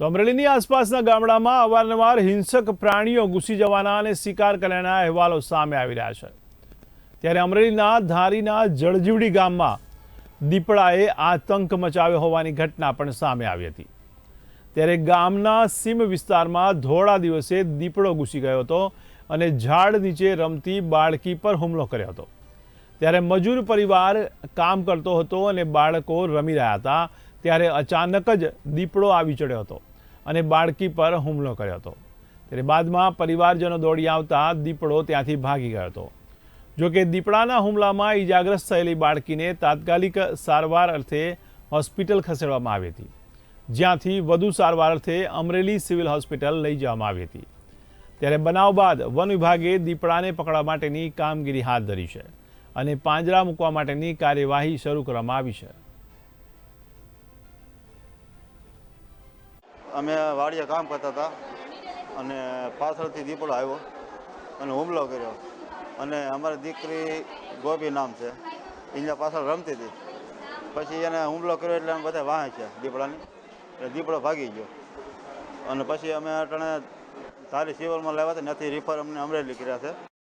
તો અમરેલીની આસપાસના ગામડામાં અવારનવાર હિંસક પ્રાણીઓ ઘૂસી જવાના અને શિકાર કર્યાના અહેવાલો સામે આવી રહ્યા છે. ત્યારે અમરેલીના ધારીના જળજીવડી ગામમાં દીપડાએ આતંક મચાવ્યો હોવાની ઘટના પણ સામે આવી હતી. ત્યારે ગામના સીમ વિસ્તારમાં ધોળા દિવસે દીપડો ઘૂસી ગયો હતો અને ઝાડ નીચે રમતી બાળકી પર હુમલો કર્યો હતો. ત્યારે મજૂર પરિવાર કામ કરતો હતો અને બાળકો રમી રહ્યા હતા, ત્યારે અચાનક જ દીપડો આવી ચડ્યો હતો. અને બાળકી પર હુમલો કર્યો હતો. ત્યારે બાદમાં પરિવારજનો દોડી આવતા દીપડો ત્યાંથી ભાગી ગયો હતો. જોકે દીપડાના હુમલામાં ઈજાગ્રસ્ત થયેલી બાળકીને તાત્કાલિક સારવાર અર્થે હોસ્પિટલ ખસેડવામાં આવી હતી. જ્યાંથી વધુ સારવાર અર્થે અમરેલી સિવિલ હોસ્પિટલ લઈ જવામાં આવી હતી. ત્યારે બનાવ બાદ વન વિભાગે દીપડાને પકડવા માટેની કામગીરી હાથ ધરી છે અને પાંજરા મૂકવા માટેની કાર્યવાહી શરૂ કરવામાં આવી છે. અમે વાડીએ કામ કરતા હતા અને પાછળથી દીપડો આવ્યો અને હુમલો કર્યો. અને અમારી દીકરી ગોપી નામ છે. એના પાછળ રમતી હતી. પછી એને હુમલો કર્યો એટલે અમે બધા વાહે છે દીપડાની. એટલે દીપડો ભાગી ગયો. અને પછી અમે અટાણે ધારી સિવિલમાં લાવ્યા હતા ત્યાંથી રિફર અમને અમરેલી કર્યા છે.